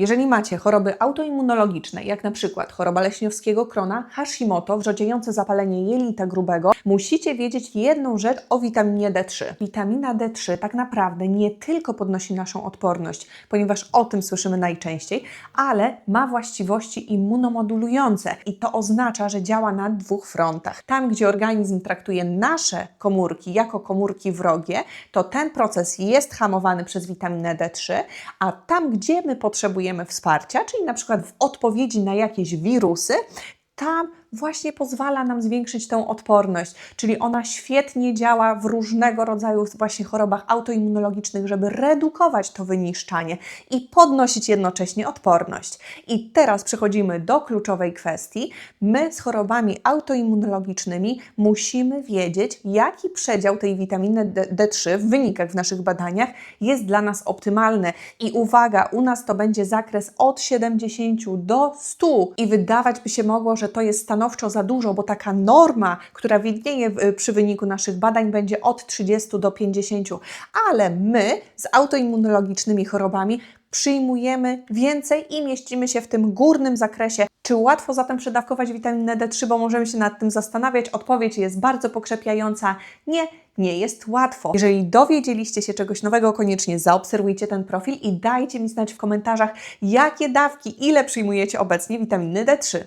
Jeżeli macie choroby autoimmunologiczne, jak na przykład choroba leśniowskiego krona, Hashimoto, wrzodziejące zapalenie jelita grubego, musicie wiedzieć jedną rzecz o witaminie D3. Witamina D3 tak naprawdę nie tylko podnosi naszą odporność, ponieważ o tym słyszymy najczęściej, ale ma właściwości immunomodulujące i to oznacza, że działa na dwóch frontach. Tam, gdzie organizm traktuje nasze komórki jako komórki wrogie, to ten proces jest hamowany przez witaminę D3, a tam, gdzie my potrzebujemy wsparcia, czyli na przykład w odpowiedzi na jakieś wirusy, tam właśnie pozwala nam zwiększyć tę odporność, czyli ona świetnie działa w różnego rodzaju właśnie chorobach autoimmunologicznych, żeby redukować to wyniszczanie i podnosić jednocześnie odporność. I teraz przechodzimy do kluczowej kwestii. My z chorobami autoimmunologicznymi musimy wiedzieć, jaki przedział tej witaminy D- D3 w wynikach w naszych badaniach jest dla nas optymalny. I uwaga, u nas to będzie zakres od 70 do 100 i wydawać by się mogło, że to jest stanowczo za dużo, bo taka norma, która widnieje w- przy wyniku naszych badań będzie od 30 do 50, ale my z autoimmunologicznymi chorobami przyjmujemy więcej i mieścimy się w tym górnym zakresie. Czy łatwo zatem przedawkować witaminę D3, bo możemy się nad tym zastanawiać? Odpowiedź jest bardzo pokrzepiająca. Nie, nie jest łatwo. Jeżeli dowiedzieliście się czegoś nowego, koniecznie zaobserwujcie ten profil i dajcie mi znać w komentarzach, jakie dawki, ile przyjmujecie obecnie witaminy D3.